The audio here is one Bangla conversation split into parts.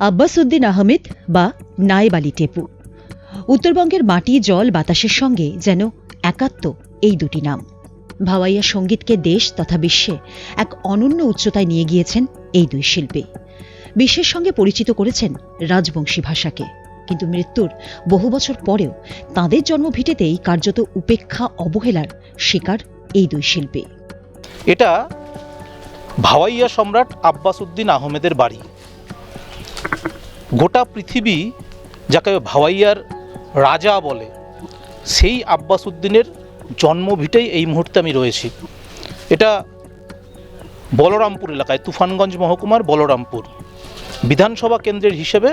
আব্বাস উদ্দিন আহমেদ বা নায়েব আলী টেপু। উত্তরবঙ্গের মাটি, জল, বাতাসের সঙ্গে যেন একাত্ম এই দুটি নাম। ভাওয়াইয়া সঙ্গীতকে দেশ তথা বিশ্বে এক অনন্য উচ্চতায় নিয়ে গিয়েছেন এই দুই শিল্পী। বিশ্বের সঙ্গে পরিচিত করেছেন রাজবংশী ভাষাকে। কিন্তু মৃত্যুর বহু বছর পরেও তাঁদের জন্মভিটেতেই কার্যত উপেক্ষা, অবহেলার শিকার এই দুই শিল্পী। এটা ভাওয়াইয়া সম্রাট আব্বাস উদ্দিন আহমেদের বাড়ি। গোটা পৃথিবী যাকে ভাওয়াইয়ার রাজা বলে, সেই আব্বাস উদ্দিনের জন্মভিটেই এই মুহূর্তে আমি রয়েছি। এটা বলরামপুর এলাকায়, তুফানগঞ্জ মহকুমার বলরামপুর। বিধানসভা কেন্দ্রের হিসেবে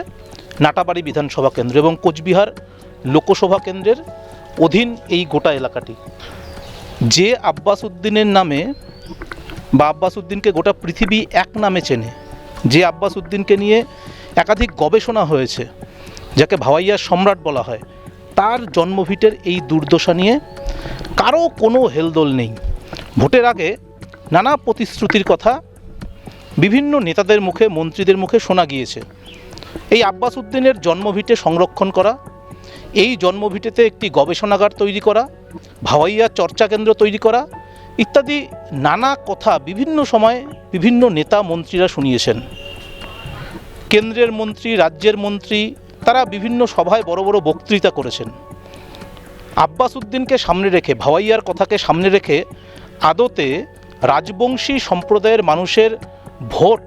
নাটাবাড়ি বিধানসভা কেন্দ্র এবং কোচবিহার লোকসভা কেন্দ্রের অধীন এই গোটা এলাকাটি। যে আব্বাস উদ্দিনের নামে বা আব্বাস উদ্দিনকে গোটা পৃথিবী এক নামে চেনে, যে আব্বাস উদ্দিনকে নিয়ে একাধিক গবেষণা হয়েছে, যাকে ভাওয়াইয়ার সম্রাট বলা হয়। তার জন্মভিটের এই দুর্দশা নিয়ে কারও কোনো হেলদোল নেই। ভোটের আগে নানা প্রতিশ্রুতির কথা বিভিন্ন নেতাদের মুখে, মন্ত্রীদের মুখে শোনা গিয়েছে। এই আব্বাস উদ্দিনের জন্মভিটে সংরক্ষণ করা, এই জন্মভিটেতে একটি গবেষণাগার তৈরি করা, ভাওয়াইয়া চর্চা কেন্দ্র তৈরি করা ইত্যাদি নানা কথা বিভিন্ন সময়ে বিভিন্ন নেতা মন্ত্রীরা শুনিয়েছেন। কেন্দ্রের মন্ত্রী, রাজ্যের মন্ত্রী, তারা বিভিন্ন সভায় বড় বড় বক্তৃতা করেছেন। আব্বাস উদ্দিনকে সামনে রেখে, ভাওয়াইয়ার কথাকে সামনে রেখে আদতে রাজবংশী সম্প্রদায়ের মানুষের ভোট।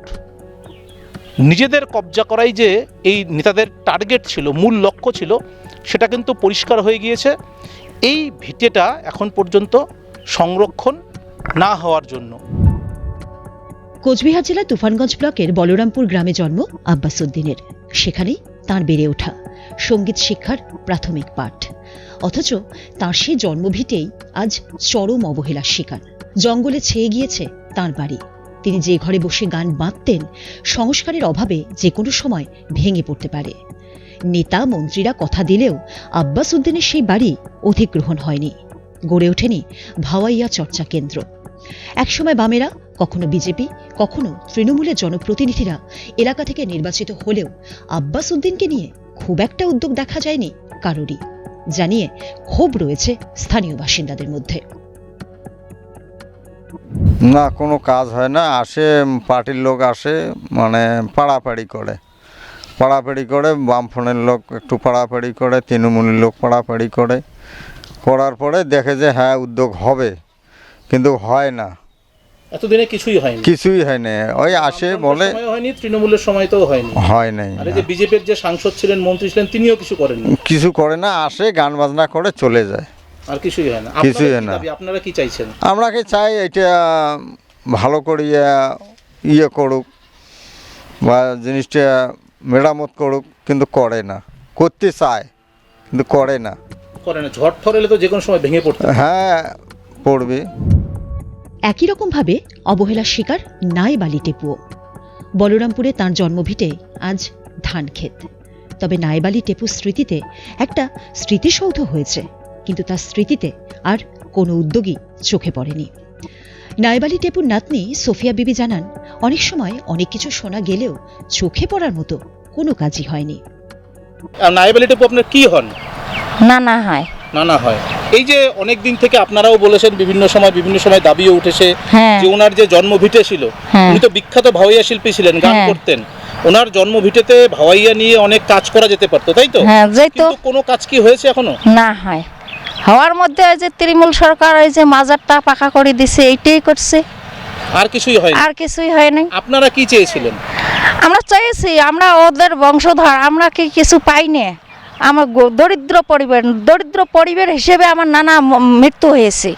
নিজেদের কবজা করাই যে এই নেতাদের টার্গেট ছিল, মূল লক্ষ্য ছিল, সেটা কিন্তু পরিষ্কার হয়ে গিয়েছে। এই ভিটেটা এখন পর্যন্ত সংরক্ষণ না হওয়ার জন্য। কোচবিহার জেলার তুফানগঞ্জ ব্লকের বলরামপুর গ্রামে জন্ম আব্বাস উদ্দিনের সেখানেই তাঁর বেড়ে ওঠা সংগীত শিক্ষার প্রাথমিক পাঠ। অথচ তাঁর সেই জন্মভিটেই আজ চরম অবহেলার শিকার। জঙ্গলে ছেয়ে গিয়েছে তাঁর বাড়ি। তিনি যে ঘরে বসে গান বাঁধতেন, সংস্কারের অভাবে যে কোনো সময় ভেঙে পড়তে পারে। নেতা, মন্ত্রীরা কথা দিলেও আব্বাস উদ্দিনের সেই বাড়ি অধিগ্রহণ হয়নি। গড়ে ওঠেনি ভাওয়াইয়া চর্চা কেন্দ্র। একসময় বামেরা কখনো বিজেপি, কখনো তৃণমূলের জনপ্রতিনিধিরা এলাকা থেকে নির্বাচিত হলেও আব্বাস উদ্দিনকে নিয়ে খুব একটা উদ্যোগ দেখা যায়নি কারোরই। জানিয়ে ক্ষোভ রয়েছে স্থানীয় বাসিন্দাদের মধ্যে। না, কোনো কাজ হয় না। আসে, পার্টির লোক আসে মানে পাড়াপাড়ি করে। পাড়াপাড়ি করে, বামফ্রন্টের লোক একটু পাড়াপাড়ি করে, তৃণমূলের লোক পাড়াপাড়ি করে। করার পরে দেখে যে হ্যাঁ উদ্যোগ হবে। কিন্তু হয় না। এতদিনে কিছুই হয়নি। কিছুই হয় না ওই আসে বলে হয়নি তৃণমূলের সময়তেও হয়নি। হয় নাই। আর এই যে বিজেপির যে সাংসদ ছিলেন মন্ত্রী ছিলেন তিনিও কিছু করেননি। কিছু করে না আসে গান বাজনা করে চলে যায়। আর কিছুই হয় না। কিছুই হয় না। আপনারা কি চাইছেন? আমরা কি চাই এটা ভালো করিয়া ইয়ে করুক বা জিনিসটা মেরামত করুক কিন্তু করে না। করতে চায় কিন্তু করে না। করে না। ঝড় ঠর এলে তো যে কোনো সময় ভেঙে পড়তে হ্যাঁ পড়বে। একই রকমভাবে অবহেলার শিকার নাই বালি টেপুও। বলরামপুরে তাঁর জন্মভিটে আজ ধান ক্ষেত তবে নাইবালি টেপুর স্মৃতিতে একটা স্মৃতিসৌধ হয়েছে কিন্তু তার স্মৃতিতে আর কোনো উদ্যোগী চোখে পড়েনি। নাইবালি টেপুর নাতনি সোফিয়া বিবি জানান অনেক সময় অনেক কিছু শোনা গেলেও চোখে পড়ার মতো কোনো কাজই হয়নি। আর নাইবালিটাপু আপনার কি হন? না না হয়। নানা হয়। এই যে অনেক দিন থেকে আপনারাও বলেছেন বিভিন্ন সময় বিভিন্ন সময় দাবিও উঠেছে হ্যাঁ। যে ওনার যে জন্মভিটে ছিল হ্যাঁ। উনি তো বিখ্যাত ভাওয়াইয়া শিল্পী ছিলেন গান হ্যাঁ। করতেন। ওনার জন্মভিটেতে ভাওয়াইয়া নিয়ে অনেক কাজ করা যেতে পারতো তাই তো? হ্যাঁ কিন্তু কোনো কাজ কি হয়েছে এখনও? না হয়। হওয়ার মধ্যে ওই যে তৃণমূল সরকার ওই যে মাজারটা পাকা করে দিছে এইটাই করছে। আর কিছুই হয়নি? আর কিছুই হয় নাই আপনারা কি চেয়েছিলেন? আমরা চাইছি আমরা ওদের বংশধর আমরা কি কিছু পাই না আমার দরিদ্র পরিবার দরিদ্র পরিবার হিসেবে আমার নানা মৃত্যু হয়েছে।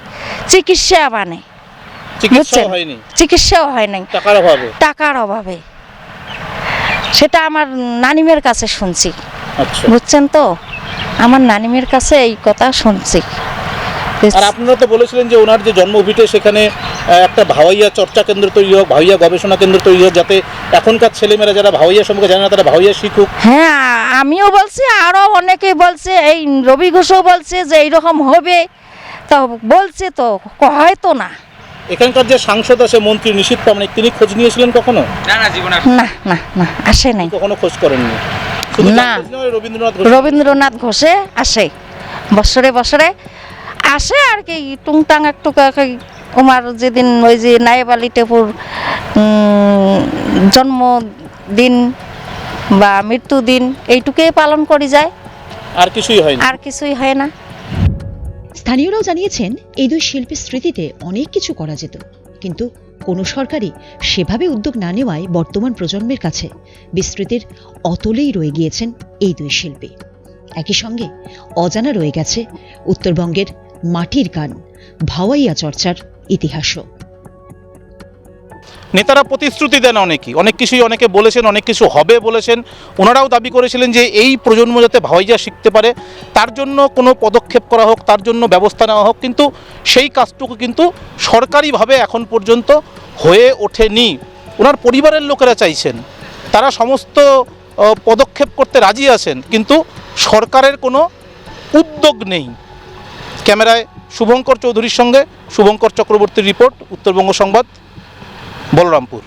চিকিৎসা মানে চিকিৎসাও হয় নাই টাকার অভাবে? সেটা আমার নানিমের কাছে শুনছি। আচ্ছা। বুঝছেন তো? আমার নানিমের কাছে এই কথা শুনছি। আর আপনারা তো বলেছিলেন যে ওনার যে জন্মভিটে সেখানে একটা ভাওয়াইয়া চর্চা কেন্দ্র তৈরি হোক ভাওয়াইয়া গবেষণা কেন্দ্র তৈরি হোক যাতে এখনকার ছেলেমেয়েরা যারা ভাওয়াইয়া সম্পর্কে জানে না তারা ভাওয়াইয়া শিখুক। হ্যাঁ আমিও বলছি আরও অনেকেই বলছে এই রবি ঘোষও বলছে যে এইরকম হবে। তো বলছে তো হয়তো না। এখানকার যে সাংসদ আছে মন্ত্রী নিশীত প্রামাণিক তিনি খোঁজ নিয়েছিলেন কখনো? না না না আসে নাই। কখনো খোঁজ করেননি। না। রবীন্দ্রনাথ রবীন্দ্রনাথ ঘোষে আসে। বছরে বছরে আসে আর কি টুংটাং একটু ওমার যেদিন ওই যে নায়েব আলী টেপুর উম, জন্মদিন বা মৃত্যুদিন এইটুকুই পালন করি যায়। আর কিছুই হয়নি আর কিছুই হয় না। স্থানীয়রাও জানিয়েছেন এই দুই শিল্পীর স্মৃতিতে অনেক কিছু করা যেত। কিন্তু কোনো সরকারই সেভাবে উদ্যোগ না নেওয়ায় বর্তমান প্রজন্মের কাছে বিস্তৃতির অতলেই রয়ে গিয়েছেন এই দুই শিল্পী। একই সঙ্গে অজানা রয়ে গেছে উত্তরবঙ্গের মাটির গান ভাওয়াইয়া চর্চার ইতিহাসও। নেতারা প্রতিশ্রুতি দেন অনেকই অনেক কিছুই অনেকে বলেছেন, অনেক কিছু হবে বলেছেন। ওনারাও দাবি করেছিলেন যে এই প্রজন্ম যাতে ভাওয়াইয়া শিখতে পারে, তার জন্য কোনো পদক্ষেপ করা হোক, তার জন্য ব্যবস্থা নেওয়া হোক, কিন্তু সেই কাজটুকু কিন্তু সরকারিভাবে এখন পর্যন্ত হয়ে ওঠেনি। ওনার পরিবারের লোকেরা চাইছেন, তারা সমস্ত পদক্ষেপ করতে রাজি আছেন, কিন্তু সরকারের কোনো উদ্যোগ নেই। ক্যামেরায় শুভঙ্কর চৌধুরীর সঙ্গে শুভঙ্কর চক্রবর্তীর রিপোর্ট উত্তরবঙ্গ সংবাদ বলরামপুর।